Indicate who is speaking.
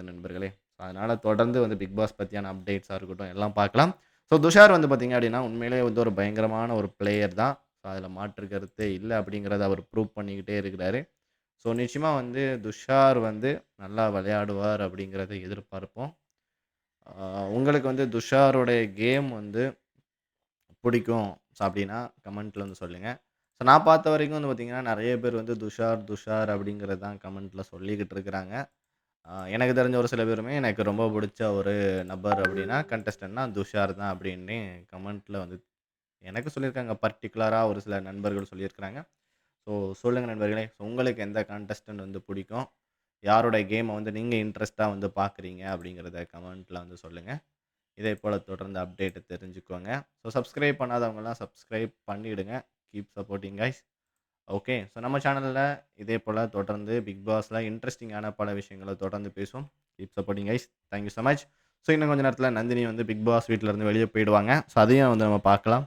Speaker 1: இருக்குது நண்பர்களே. ஸோ அதனால் தொடர்ந்து வந்து பிக் பாஸ் பற்றியான அப்டேட்ஸாக இருக்கட்டும் எல்லாம் பார்க்கலாம். ஸோ துஷார் வந்து பார்த்தீங்க அப்படின்னா, உண்மையிலேயே வந்து ஒரு பயங்கரமான ஒரு பிளேயர் தான். ஸோ அதில் மாற்று கருத்தே இல்லை அப்படிங்கிறத அவர் ப்ரூவ் பண்ணிக்கிட்டே இருக்கிறாரு. ஸோ நிச்சயமாக வந்து துஷார் வந்து நல்லா விளையாடுவார் அப்படிங்கிறத எதிர்பார்ப்போம். உங்களுக்கு வந்து துஷாரோடைய கேம் வந்து பிடிக்கும் ஸோ அப்படின்னா கமெண்ட்டில் வந்து சொல்லுங்கள் ஸோ நான் பார்த்த வரைக்கும் வந்து பார்த்திங்கன்னா நிறைய பேர் வந்து துஷார், துஷார் அப்படிங்கிறது தான் கமெண்ட்டில் சொல்லிக்கிட்டு இருக்கிறாங்க. ஆ எனக்கு தெரிஞ்ச ஒரு சில பேருமே எனக்கு ரொம்ப பிடிச்ச ஒரு நபர் அப்படின்னா, கண்டஸ்டன்ட்னா துஷார் தான் அப்படின்னு கமெண்ட்ல வந்து எனக்கு சொல்லியிருக்காங்க. பர்ட்டிகுலரா ஒரு சில நண்பர்கள் சொல்லியிருக்கிறாங்க. ஸோ சொல்லுங்க நண்பர்களே. ஸோ உங்களுக்கு எந்த கான்டெஸ்டன்ட் வந்து பிடிக்கும்? யாரோட கேம வந்து நீங்க இன்ட்ரெஸ்ட்டா வந்து பார்க்குறீங்க அப்படிங்கிறத கமெண்ட்ல வந்து சொல்லுங்க. இதே போல தொடர்ந்து அப்டேட் தெரிஞ்சுக்கோங்க. ஸோ சப்ஸ்கிரைப் பண்ணாதவங்கலாம் சப்ஸ்கிரைப் பண்ணிடுங்க. Keep supporting guys. Okay. So நம்ம சேனலில் இதே போல் தொடர்ந்து பிக் பாஸில் இன்ட்ரெஸ்டிங்கான பல விஷயங்கள தொடர்ந்து பேசுவோம். Keep supporting guys. Thank you so much. So இன்னும் கொஞ்சம் நேரத்தில் நந்தினி வந்து பிக் பாஸ் வீட்டிலேருந்து வெளியே போயிடுவாங்க. ஸோ அதையும் வந்து நம்ம பார்க்கலாம்.